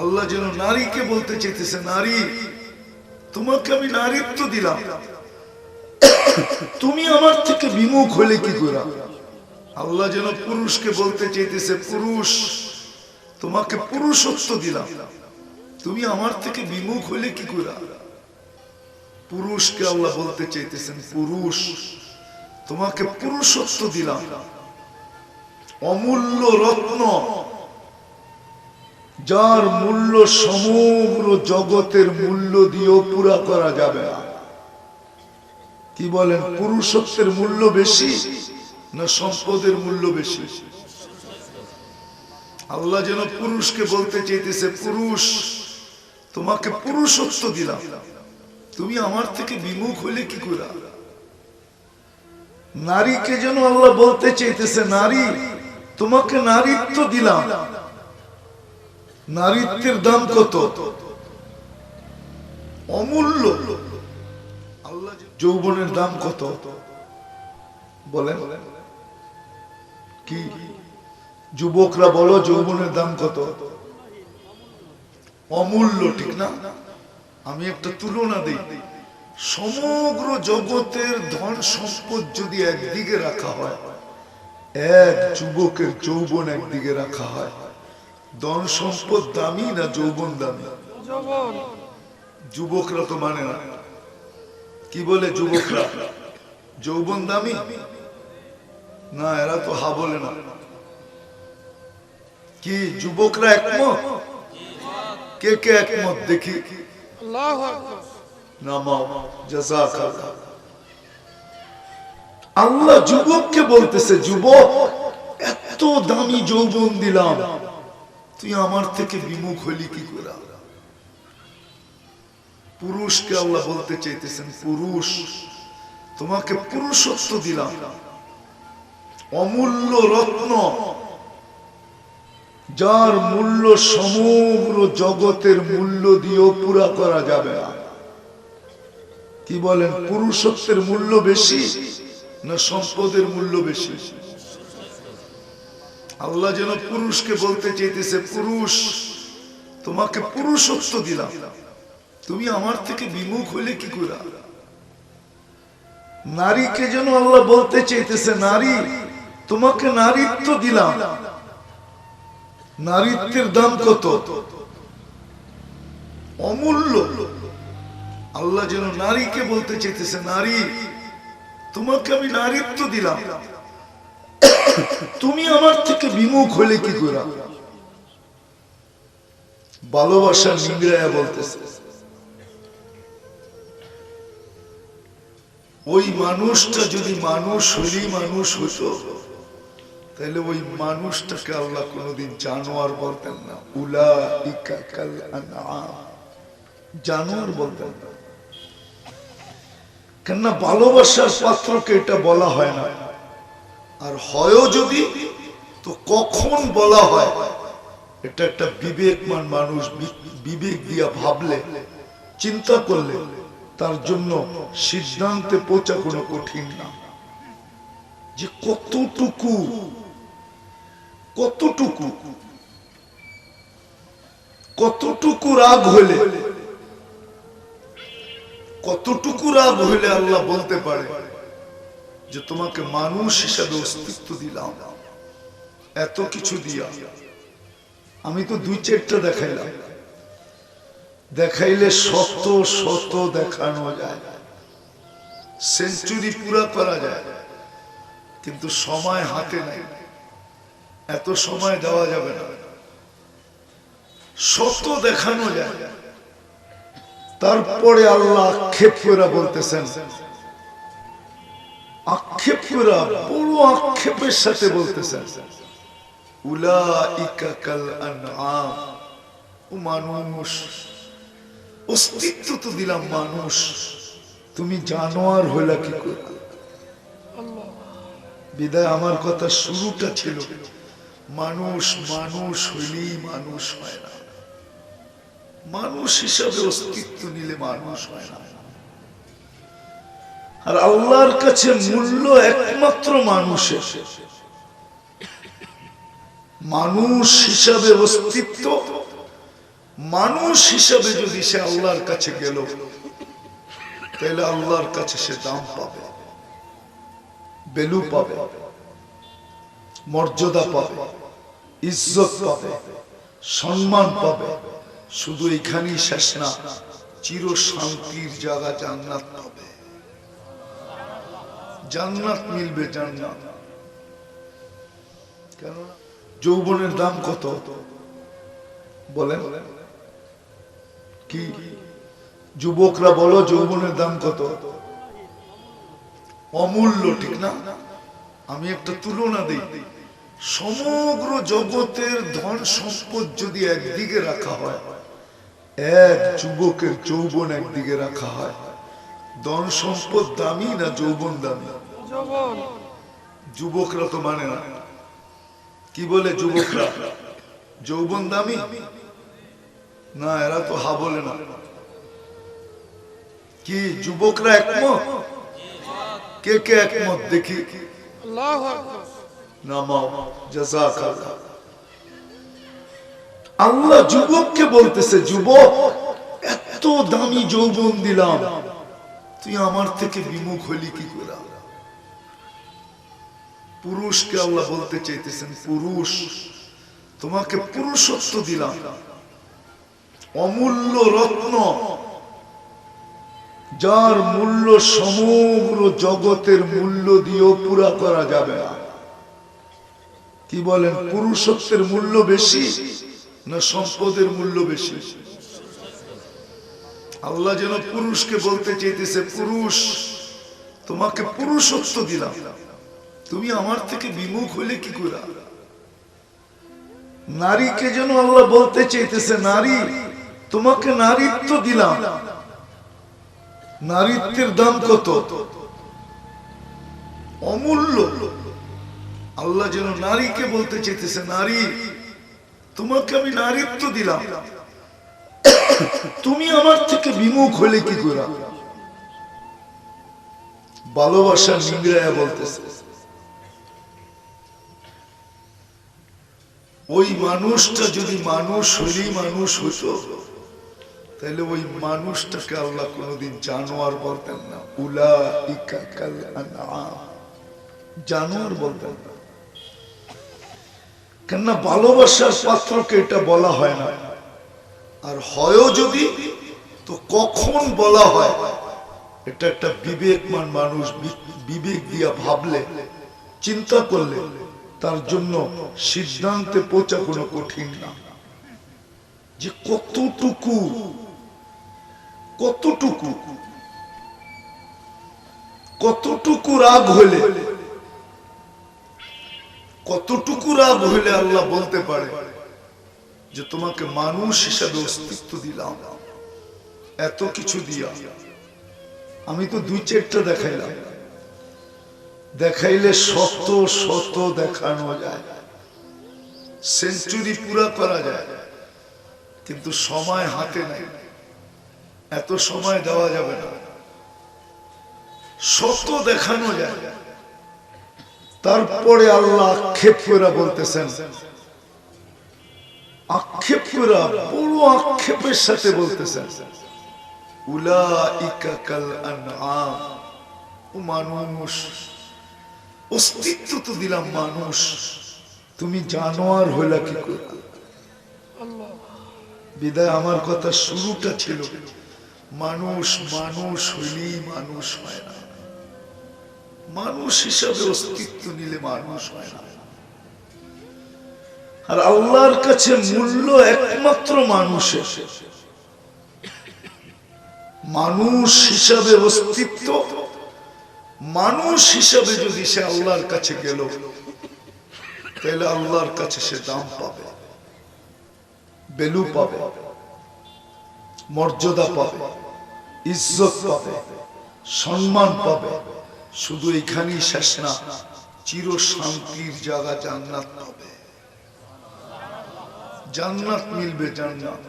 আল্লাহ যেন নারীকে বলতে চাইতেছে, নারী, তোমাকে আমি নারীত্ব দিলাম। তুমি আমার থেকে বিমুখ হলে কি করে আল্লাহ যেন পুরুষকে বলতে চাইতেছে, পুরুষ, তোমাকে পুরুষত্ব দিলাম। তুমি আমার থেকে বিমুখ হলে কি করে পুরুষকে আল্লাহ বলতে চাইতেছেন, পুরুষ, তোমাকে পুরুষত্ব দিলাম। অমূল্য রত্ন যার মূল্য সমগ্র জগতের মূল্য দিয়েও পুরা করা যাবে না। কি বলেন, পুরুষত্বের মূল্য বেশি না সম্পদের মূল্য বেশি? আল্লাহ যেন পুরুষকে বলতে চাইতেছে, পুরুষ, তোমাকে পুরুষত্ব দিলাম। তুমি আমার থেকে বিমুখ হলে কি করে নারীকে যেন আল্লাহ বলতে চাইতেছে, নারী, তোমাকে নারীত্ব দিলাম। নারীত্বের দাম কত? অমূল্য। আল্লাহ যৌবনের দাম কত? বলেন। কি? যুবকরা বলো যৌবনের দাম কত? অমূল্য, ঠিক না? আমি একটা তুলনা দিই। সমগ্র জগতের ধন সম্পদ যদি একদিকে রাখা হয়, এক যুবকের যৌবন একদিকে রাখা হয় ধন সম্পদ দামি না যৌবন দামি? যুবকরা তো মানে না। কি বলে যুবকরা? যৌবন দামি? না এরা তো হা বলে না। কি যুবকরা একমত? কে কে একমত দেখি? আল্লাহ যুবককে বলতেছে যুবক এত দামি যৌবন দিলাম। তুই আমার থেকে বিমুখ হলি কি করে? পুরুষকে আল্লাহ বলতে চাইতেছেন, পুরুষ, তোমাকে পুরুষত্ব দিলাম। অমূল্য রত্ন, যার মূল্য সমগ্র জগতের মূল্য দিয়েও পুরা করা যাবে না। কি বলেন, পুরুষত্বের মূল্য বেশি না সম্পদের মূল্য বেশি? আল্লাহ যেন পুরুষকে বলতে চাইতেছে, পুরুষ, তোমাকে পুরুষত্ব দিলাম। তুমি আমার থেকে বিমুখ হলে কি করে নারীকে যেন আল্লাহ বলতে চাইতেছে, নারী, তোমাকে নারীত্ব দিলাম। নারীত্বের দাম কত? অমূল্য। আল্লাহ যেন নারীকে বলতে চাইতেছে, নারী, তোমাকে আমি নারীত্ব দিলাম। তুমি আমার থেকে বিমুখ হলে কি করে? ভালোবাসার নিংড়ায়া বলতেছে। ওই মানুষটা যদি মানুষ হলেই মানুষ হতো তাহলে ওই মানুষটাকে আল্লাহ কোনোদিন জানোয়ার বলতেন না। উলা জানোয়ার বলতেন না। কেননা ভালোবাসার পাত্রকে এটা বলা হয় না। আর হয়ও যদি, তো কখন বলা হয়? এটা একটা বিবেকমান মানুষ বিবেক দিয়া ভাবলে, চিন্তা করলে, তার জন্য সিদ্ধান্তে পৌঁছা কোনো কঠিন না। যে কতটুকু কতটুকু কতটুকু রাগ হলে, কতটুকু রাগ হইলে আল্লাহ বলতে পারে? যে তোমাকে মানুষ হিসাবে অস্তিত্ব দিলাম। এত কিছু দিয়া আমি তো দুই চারটা দেখাইলাম। দেখাইলে শত শত দেখানো যায়। সেঞ্চুরি পুরা করা যায়। কিন্তু সময় হাতে নাই। এত সময় দেওয়া যাবে না। শত দেখানো যায়। তারপরে আল্লাহ আক্ষেপ করে বলতেছেন আক্ষেপ বড় আক্ষেপের সাথে বলতেছেন উলাইকা কাল আনআম, ও মানুষ, অস্তিত্ব তো দিলাম মানুষ, তুমি জানোয়ার হইলা কি করে? বিদায়, আমার কথা শুরুটা ছিল, মানুষ মানুষ হইলেই মানুষ হয় না। মানুষ হিসাবে অস্তিত্ব নিলে মানুষ হয় না। আর আল্লাহর কাছে মূল্য একমাত্র মানুষের। মানুষ হিসাবে অস্তিত্ব, মানুষ হিসাবে যদি সে আল্লাহর কাছে গেল, তাহলে আল্লাহর কাছে সে দাম পাবে বেলু পাবে, মর্যাদা পাবে, ইজ্জত পাবে, সম্মান পাবে। শুধু এখানেই শেষ না চির শান্তির জায়গা জান্নাত পাবে। জান্নাত মিলবে জান্নাত। কেন যৌবনের দাম কত? বলেন। কি? যুবকরা বলো যৌবনের দাম কত? অমূল্য, ঠিক না? আমি একটা তুলনা দিই। সমগ্র জগতের ধন সম্পদ যদি একদিকে রাখা হয়, এক যুবকের যৌবন একদিকে রাখা হয় ধন সম্পদ দামি না যৌবন দামি? যুবকরা তো মানে না। কি বলে যুবকরা? যৌবন দামি? না এরা তো হা বলে না। কি যুবকরা একমত? কে কে একমত দেখি? আল্লাহ যুবককে বলতেছে যুবক এত দামি যৌবন দিলাম। তুই আমার থেকে বিমুখ হলি কি করে? পুরুষকে আল্লাহ বলতে চাইতেছেন, পুরুষ, তোমাকে পুরুষত্ব দিলাম। অমূল্য রত্ন, যার মূল্য সমগ্র জগতের মূল্য দিয়েও পুরা করা যাবে না। কি বলেন, পুরুষত্বের মূল্য বেশি না সম্পদের মূল্য বেশি? আল্লাহ যেন পুরুষকে বলতে চাইতেছে, পুরুষ, তোমাকে পুরুষত্ব দিলাম। তুমি আমার থেকে বিমুখ হলে কি করে নারীকে যেন আল্লাহ বলতে চাইতেছে, নারী, তোমাকে নারীত্ব দিলাম। নারীত্বের দাম কত? অমূল্য। আল্লাহ যেন নারীকে বলতে চাইতেছে, নারী, তোমাকে আমি নারীত্ব দিলাম। তুমি আমার থেকে বিমুখ হলে কি করে? ভালোবাসার নিংড়ায়া বলতেছে। ওই মানুষটা যদি মানুষ হলেই মানুষ হতো তাহলে ওই মানুষটাকে আল্লাহ কোনোদিন জানোয়ার বলতেন না। উলা জানোয়ার বলতেন না। কেননা ভালোবাসার পাত্রকে এটা বলা হয় না। আর হয়ও যদি, তো কখন বলা হয়? এটা একটা বিবেকমান মানুষ বিবেক দিয়া ভাবলে, চিন্তা করলে, তার জন্য সিদ্ধান্তে পৌঁছা কোনো কঠিন না। যে কতটুকু কতটুকু কতটুকু রাগ হলে, কতটুকু রাগ হইলে আল্লাহ বলতে পারে? যে তোমাকে মানুষ হিসাবে অস্তিত্ব দিলাম। এত কিছু দিয়া আমি তো দুই চারটা দেখাইলাম। দেখাইলে শত শত দেখানো যায়। সেঞ্চুরি পুরা করা যায়। কিন্তু সময় হাতে নাই। এত সময় দেওয়া যাবে না। শত দেখানো যায়। তারপরে আল্লাহ আক্ষেপ করে বলতেছেন তুমি জানোয়ার হইলা কি করে বিদায়, আমার কথা শুরুটা ছিল, মানুষ মানুষ হইলেই মানুষ হয় না। মানুষ হিসাবে অস্তিত্ব নিলে মানুষ হয় না। আর আল্লাহর কাছে মূল্য একমাত্র মানুষের। মানুষ হিসাবে অস্তিত্ব, মানুষ হিসাবে যদি সে আল্লাহর কাছে গেল, তাহলে আল্লাহর কাছে সে দাম পাবে বেলু পাবে, মর্যাদা পাবে, ইজ্জত পাবে, সম্মান পাবে। শুধু এখানেই শেষ না চির শান্তির জায়গা জান্নাত পাবে। জান্নাত মিলবে জান্নাত